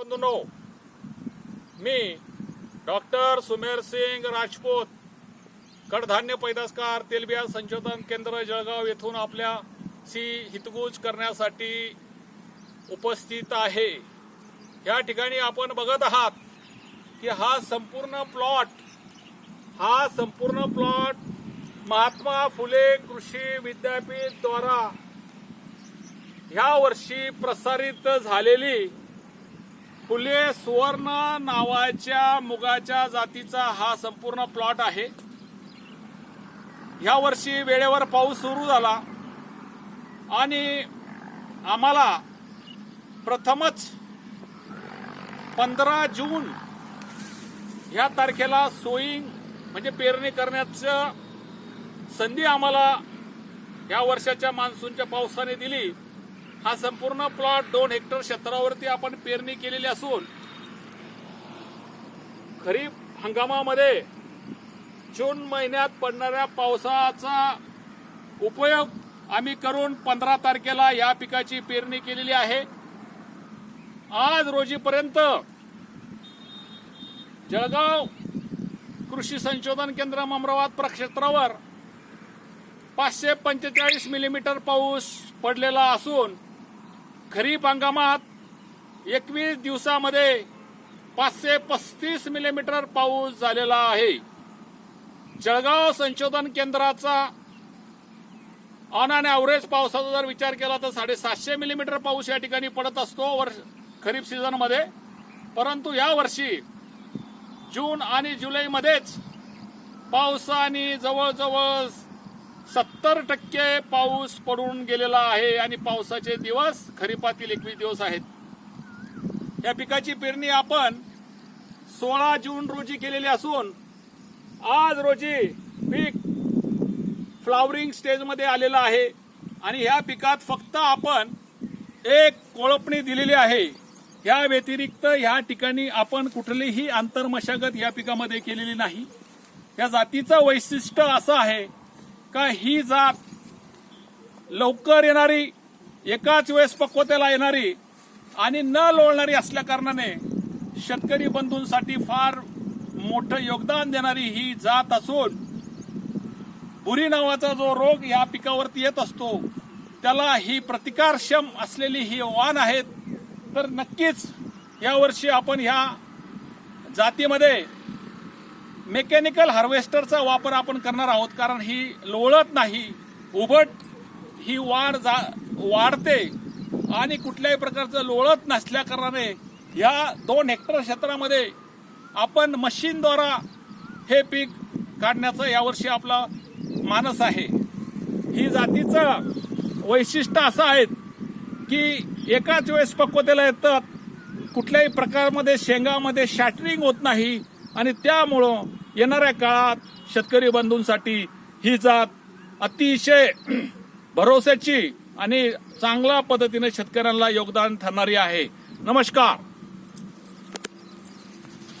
बंधूंनो मी डॉक्टर सुमेर सिंग राजपूत कडधान्य पैदासकार तेलबिया संशोधन केंद्र जळगाव येथून आपल्या सी हितगुज करण्यासाठी उपस्थित आहे. या ठिकाणी आपण बघत आहात की हा संपूर्ण प्लॉट हा संपूर्ण प्लॉट महात्मा फुले कृषी विद्यापीठ द्वारा ह्या वर्षी प्रसारित झालेली फुले सुवर्ण नावाच्या मुगाच्या जातीचा हा संपूर्ण प्लॉट आहे. ह्या वर्षी वेळेवर पाऊस सुरू झाला. आणि आम्हाला प्रथमच पंधरा जून ह्या तारखेला सोईंग म्हणजे पेरणी करण्याचं संधी आम्हाला या वर्षाच्या मान्सूनच्या पावसाने दिली. हा संपूर्ण प्लॉट दोन हेक्टर क्षेत्रावरती आपण पेरणी केलेली असून खरीप हंगामामध्ये जून महिन्यात पडणाऱ्या पावसाचा उपयोग आम्ही करून पंधरा तारखेला या पिकाची पेरणी केलेली आहे. आज रोजीपर्यंत जळगाव कृषी संशोधन केंद्र अमरावत प्रक्षेत्रावर पाचशे पंचेचाळीस मिलीमीटर पाऊस पडलेला असून खरीप हंगामात एकवीस दिवसामध्ये पाचशे पस्तीस मिलीमीटर पाऊस झालेला आहे. जळगाव संशोधन केंद्राचा ऑन आणि ॲव्हरेज पावसाचा जर विचार केला तर साडेसातशे मिलीमीटर पाऊस या ठिकाणी पडत असतो वर्ष खरीप सीझनमध्ये परंतु या वर्षी जून आणि जुलैमध्येच पावसाने जवळजवळ सत्तर टक्के पाऊस पडून गेलेला आहे आणि पावसाचे दिवस खरीपातील एकवीस दिवस आहेत. या पिकाची पेरणी आपण सोळा जून रोजी केलेली असून आज रोजी पीक फ्लावरिंग स्टेजमध्ये आलेलं आहे आणि ह्या पिकात फक्त आपण एक कोळपणी दिलेली आहे. या व्यतिरिक्त ह्या ठिकाणी आपण कुठलीही आंतरमशागत या पिकामध्ये केलेली नाही. या जातीचं वैशिष्ट्य असं आहे का ही जात लवकर येणारी एकाच वेळेस पक्वतेला येणारी आणि न लोळणारी असल्या कारणाने शेतकरी बंधूंसाठी फार मोठं योगदान देणारी ही जात असून बुरी नावाचा जो रोग या पिकावरती येत असतो त्याला ही प्रतिकारक्षम असलेली ही वाण आहेत. तर नक्कीच यावर्षी आपण ह्या जातीमध्ये मेकॅनिकल हार्वेस्टरचा वापर आपण करणार आहोत कारण ही लोळत नाही. उभट ही वाढ जा वाढते आणि कुठल्याही प्रकारचं लोळत नसल्या कारणाने या दोन हेक्टर क्षेत्रामध्ये आपण मशीनद्वारा हे पीक काढण्याचं यावर्षी आपला मानस आहे. ही जातीचं वैशिष्ट्य असं आहेत की एकाच वेळेस पक्वतेला येतात कुठल्याही प्रकारमध्ये शेंगामध्ये शॅटरिंग होत नाही आणि त्यामुळं येणाऱ्या काळात शेतकरी बंधूंसाठी ही जात अतिशय भरोश्याची आणि चांगल्या पद्धतीने शेतकऱ्यांना योगदान ठरणारी आहे. नमस्कार.